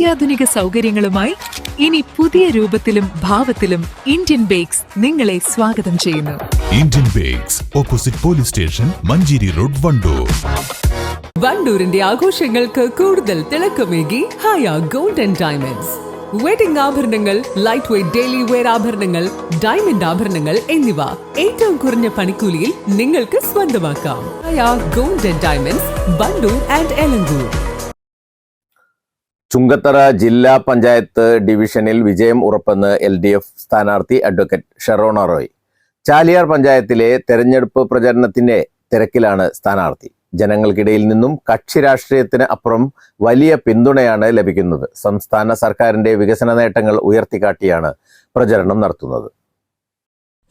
അത്യാധുനിക സൗകര്യങ്ങളുമായി ഇനി പുതിയ രൂപത്തിലും ഭാവത്തിലും ഇന്ത്യൻ ബേക്സ് നിങ്ങളെ സ്വാഗതം ചെയ്യുന്നു. Indian bakes opposite police station Manjeri road Wandoor. വണ്ടൂരിന്റെ ആഘോഷങ്ങൾക്ക് കൂടുതൽ തിളക്കമേകി Haya gold and diamonds. Wedding ആഭരണങ്ങൾ ലൈറ്റ് വെയ്റ്റ് ഡെയിലി വെയർ ആഭരണങ്ങൾ ഡയമണ്ട് ആഭരണങ്ങൾ എന്നിവ ഏറ്റവും കുറഞ്ഞ പണിക്കൂലിയിൽ നിങ്ങൾക്ക് സ്വന്തമാക്കാം. Haya gold and diamonds Wandoor and Elankur. Chungathara ജില്ലാ പഞ്ചായത്ത് ഡിവിഷനിൽ വിജയം ഉറപ്പെന്ന് എൽ ഡി എഫ് സ്ഥാനാർത്ഥി അഡ്വക്കേറ്റ് ഷെറോണ റോയ്. ചാലിയാർ പഞ്ചായത്തിലെ തെരഞ്ഞെടുപ്പ് പ്രചരണത്തിന്റെ തിരക്കിലാണ് സ്ഥാനാർത്ഥി. ജനങ്ങൾക്കിടയിൽ നിന്നും കക്ഷി രാഷ്ട്രീയത്തിന് അപ്പുറം വലിയ പിന്തുണയാണ് ലഭിക്കുന്നത്. സംസ്ഥാന സർക്കാരിന്റെ വികസന നേട്ടങ്ങൾ ഉയർത്തിക്കാട്ടിയാണ് പ്രചരണം നടത്തുന്നത്.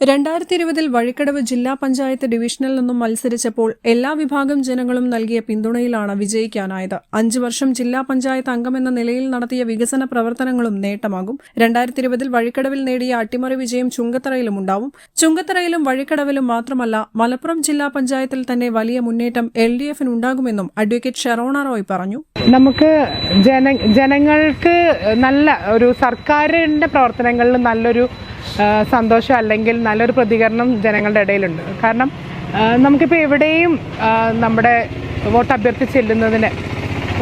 രണ്ടായിരത്തി ഇരുപതിൽ വഴിക്കടവ് ജില്ലാ പഞ്ചായത്ത് ഡിവിഷനിൽ നിന്നും മത്സരിച്ചപ്പോൾ എല്ലാ വിഭാഗം ജനങ്ങളും നൽകിയ പിന്തുണയിലാണ് വിജയിക്കാനായത്. അഞ്ചു വർഷം ജില്ലാ പഞ്ചായത്ത് അംഗമെന്ന നിലയിൽ നടത്തിയ വികസന പ്രവർത്തനങ്ങളും നേട്ടമാകും. രണ്ടായിരത്തി ഇരുപതിൽ വഴിക്കടവിൽ നേടിയ അട്ടിമറി വിജയം ചുങ്കത്തറയിലും ഉണ്ടാവും. ചുങ്കത്തറയിലും വഴിക്കടവിലും മാത്രമല്ല മലപ്പുറം ജില്ലാ പഞ്ചായത്തിൽ തന്നെ വലിയ മുന്നേറ്റം എൽ ഡി എഫിന് ഉണ്ടാകുമെന്നും അഡ്വക്കേറ്റ് ഷെറോണ റോയ് പറഞ്ഞു. നമുക്ക് ജനങ്ങൾക്ക് നല്ല ഒരു സർക്കാരിന്റെ പ്രവർത്തനങ്ങളിൽ നല്ലൊരു സന്തോഷം അല്ലെങ്കിൽ നല്ലൊരു പ്രതികരണം ജനങ്ങളുടെ ഇടയിലുണ്ട്. കാരണം നമുക്കിപ്പോൾ എവിടെയും നമ്മുടെ വോട്ട് അഭ്യർത്ഥിച്ച് ചെല്ലുന്നതിന്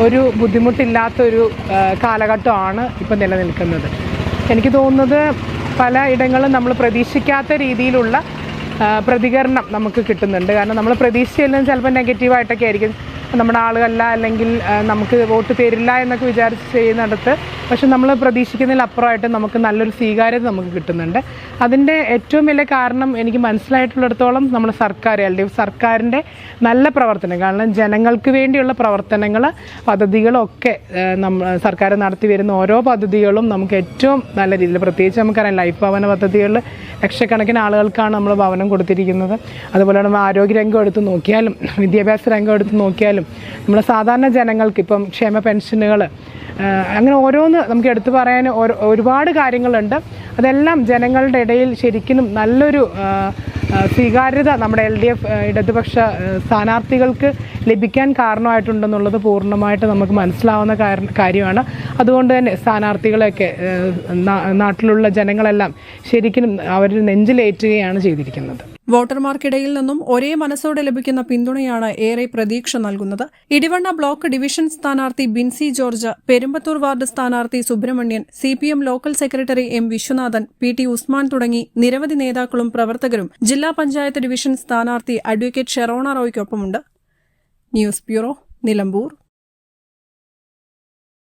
ഒരു ബുദ്ധിമുട്ടില്ലാത്തൊരു കാലഘട്ടമാണ് ഇപ്പോൾ നിലനിൽക്കുന്നത്. എനിക്ക് തോന്നുന്നത് പല ഇടങ്ങളും നമ്മൾ പ്രതീക്ഷിക്കാത്ത രീതിയിലുള്ള പ്രതികരണം നമുക്ക് കിട്ടുന്നുണ്ട്. കാരണം നമ്മൾ പ്രതീക്ഷിച്ചെല്ലാം ചിലപ്പോൾ നെഗറ്റീവായിട്ടൊക്കെ ആയിരിക്കും. നമ്മുടെ ആളുകളല്ല അല്ലെങ്കിൽ നമുക്ക് വോട്ട് തരില്ല എന്നൊക്കെ വിചാരിച്ച് ചെയ്യുന്നിടത്ത് പക്ഷെ നമ്മൾ പ്രതീക്ഷിക്കുന്നതിൽ അപ്പുറമായിട്ട് നമുക്ക് നല്ലൊരു സ്വീകാര്യത നമുക്ക് കിട്ടുന്നുണ്ട്. അതിന്റെ ഏറ്റവും വലിയ കാരണം എനിക്ക് മനസ്സിലായിട്ടുള്ളിടത്തോളം നമ്മുടെ സർക്കാർ എൽ ഡി എഫ് സർക്കാരിന്റെ നല്ല പ്രവർത്തനം. കാരണം ജനങ്ങൾക്ക് വേണ്ടിയുള്ള പ്രവർത്തനങ്ങൾ പദ്ധതികളൊക്കെ നമ്മൾ സർക്കാർ നടത്തി വരുന്ന ഓരോ പദ്ധതികളും നമുക്ക് ഏറ്റവും നല്ല രീതിയിൽ പ്രത്യേകിച്ച് നമുക്കറിയാം ലൈഫ് ഭവന പദ്ധതികളിൽ ലക്ഷക്കണക്കിന് ആളുകൾക്കാണ് നമ്മൾ ഭവനം കൊടുത്തിരിക്കുന്നത്. അതുപോലെ നമ്മൾ ആരോഗ്യരംഗം എടുത്ത് നോക്കിയാലും വിദ്യാഭ്യാസ രംഗം എടുത്ത് നോക്കിയാലും നമ്മൾ സാധാരണ ജനങ്ങൾക്ക് ഇപ്പം ക്ഷേമ പെൻഷനുകൾ അങ്ങനെ ഓരോന്ന് നമുക്ക് എടുത്തു പറയാൻ ഒരുപാട് കാര്യങ്ങളുണ്ട്. അതെല്ലാം ജനങ്ങളുടെ ഇടയിൽ ശരിക്കും നല്ലൊരു സ്വീകാര്യത നമ്മുടെ എൽ ഡി എഫ് ഇടതുപക്ഷ സ്ഥാനാർത്ഥികൾക്ക് ലഭിക്കാൻ കാരണമായിട്ടുണ്ടെന്നുള്ളത് പൂർണമായിട്ട് നമുക്ക് മനസ്സിലാവുന്ന കാര്യമാണ്. അതുകൊണ്ട് തന്നെ സ്ഥാനാർത്ഥികളെയൊക്കെ നാട്ടിലുള്ള ജനങ്ങളെല്ലാം ശരിക്കും അവർ നെഞ്ചിലേറ്റുകയാണ് ചെയ്തിരിക്കുന്നത്. വോട്ടർമാർക്കിടയിൽ നിന്നും ഒരേ മനസ്സോടെ ലഭിക്കുന്ന പിന്തുണയാണ് ഏറെ പ്രതീക്ഷ നൽകുന്നത്. ഇടിവണ്ണ ബ്ലോക്ക് ഡിവിഷൻ സ്ഥാനാർത്ഥി ബിൻസി ജോർജ് പെരുമ്പത്തൂർ വാർഡ് സ്ഥാനാർത്ഥി Subrahmanyan C P M local secretary M Viswanathan P T Usman തുടങ്ങി നിരവധി നേതാക്കളും പ്രവർത്തകരും ജില്ലാ പഞ്ചായത്ത് ഡിവിഷൻ സ്ഥാനാർത്ഥി advocate Sherona റോയ്ക്കൊപ്പമുണ്ട്. News bureau Nilambur.